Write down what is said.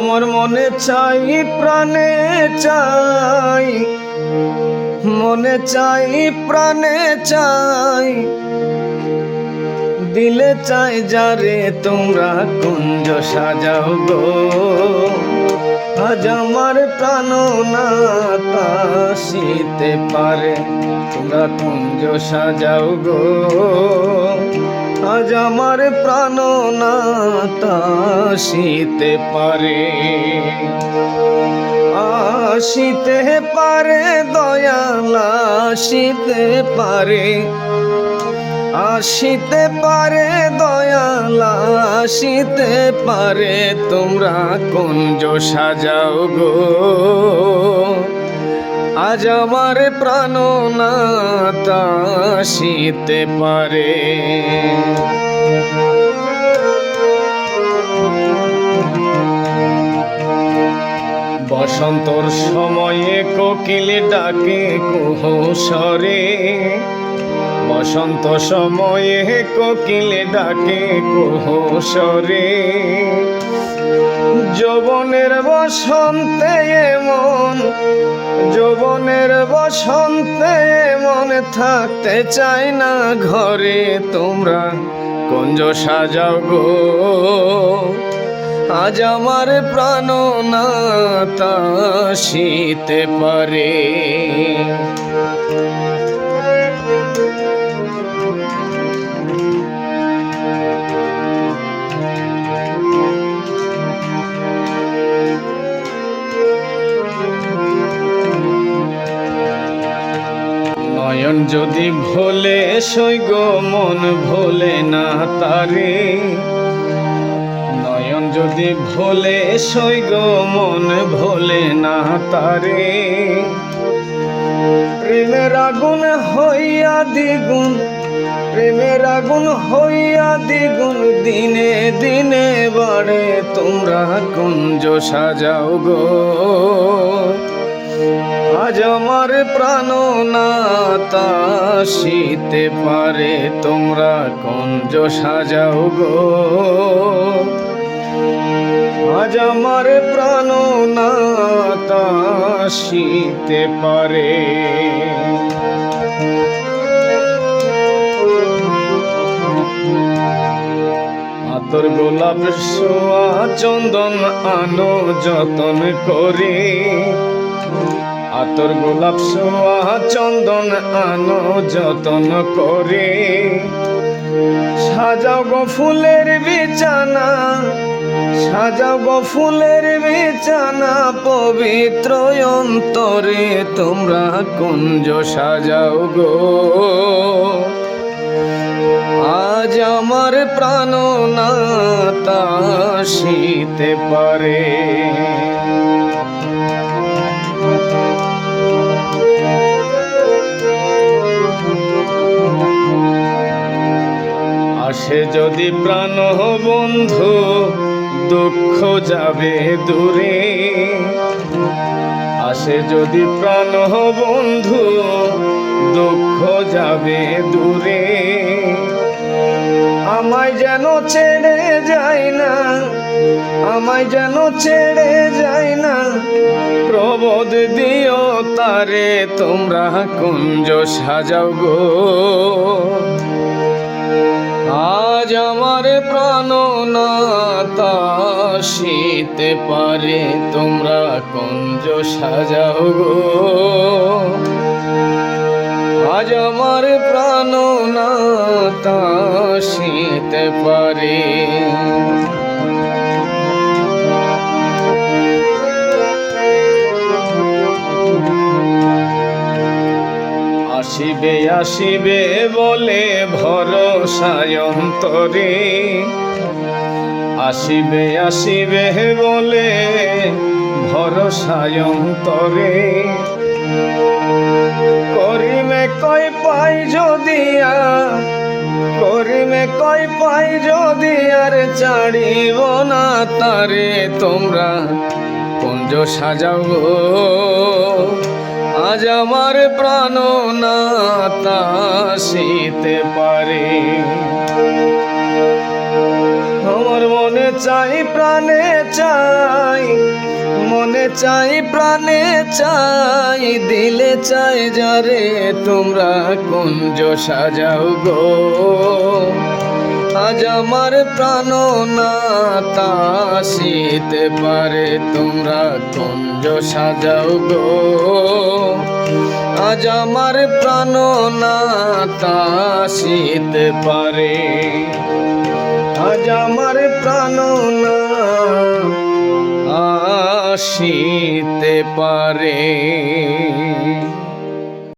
আমার মনে চাই, প্রাণে চাই। মনে চাই, প্রাণে চাই। দিলে চাই যারে তোমরা কুঞ্জ সাজাও গো। আজ আমার প্রাণ না শীতে পারে, তোমরা কুঞ্জ সাজাও গো। আজ আমার প্রাণ না শীতে পারে। আসিতে পারে, দয়াল আসিতে পারে। আসিতে পারে, দয়াল আসিতে পারে। তোমরা কুঞ্জ সাজাও গো। আজ আমার প্রাণ না আসিতে পারে। বসন্তর সময়ে কোকিল ডাকে কুহসরে বসন্ত সময়ে কোকিলে ডাকে কুহসরে। যৌবনের বসন্তে মন যৌবনের বসন্তে এমন থাকতে চাই না ঘরে তোমরা। কুঞ্জ সাজাও গো, আজ আমার প্রাণ না তা শীতে পারে। নয়ন যদি ভোলে সৈগ মন ভোলে না তারে। নয়ন যদি ভোলে সৈগ মন ভোলে না তারে। প্রেমের আগুন হইয়া দ্বিগুণ, প্রেমের আগুন হইয়া দ্বিগুণ, দিনে দিনে বাড়ে তোমরা, কুঞ্জ সাজাও গো। আজ আমার প্রাণ না শীতে পারে, তোমরা কঞ্জ সাজাও গো। আজ আমার প্রাণ না শীতে পারে। আতর গোলাপ, সোয়া, চন্দন আনো যতন করে। আতর গোলাপ সোয়া চন্দন আনো যতন করে। সাজাও গো ফুলের বিছানা, সাজাও গো ফুলের বিছানা পবিত্র অন্তরে, তোমরা কুঞ্জ সাজাও গো। আজ আমার প্রাণ না তা শীতে পারে। আসে যদি প্রাণ বন্ধু, দুঃখ যাবে দূরে। আসে যদি প্রাণ বন্ধু, দুঃখ যাবে দূরে। আমায় যেন ছেড়ে যায় না, আমায় যেন ছেড়ে যায় না। প্রবোধ দিও তারে, তোমরা কুঞ্জ সাজাও গো। আজ আমার প্রাণ না শীতে পারে, তোমরা কুঞ্জ সাজাও গো। আজ আমার প্রাণ না শীতে পারে। আসিবে আসিবে বলে ভরসায় অন্তরে আসিবে আসিবে বলে ভরসায় অন্তরে করিমে কই পাই যদি আর করিমে কই পাই যদি আর ছাড়িব না তারে তোমরা কুঞ্জ সাজাও। আজ আমার প্রাণ না শীতে পারে। আমার মনে চাই, প্রাণে চাই, মনে চাই, প্রাণে চাই, দিলে চাই যারে তোমরা কুঞ্জ সাজাও গো। আজ আমার প্রাণ না তাসিতে পারে। তোমরা কুঞ্জ সাজাও গো। আজ আমার প্রাণ না তাসিতে পারে। আজ আমার প্রাণ না আসিতে পারে।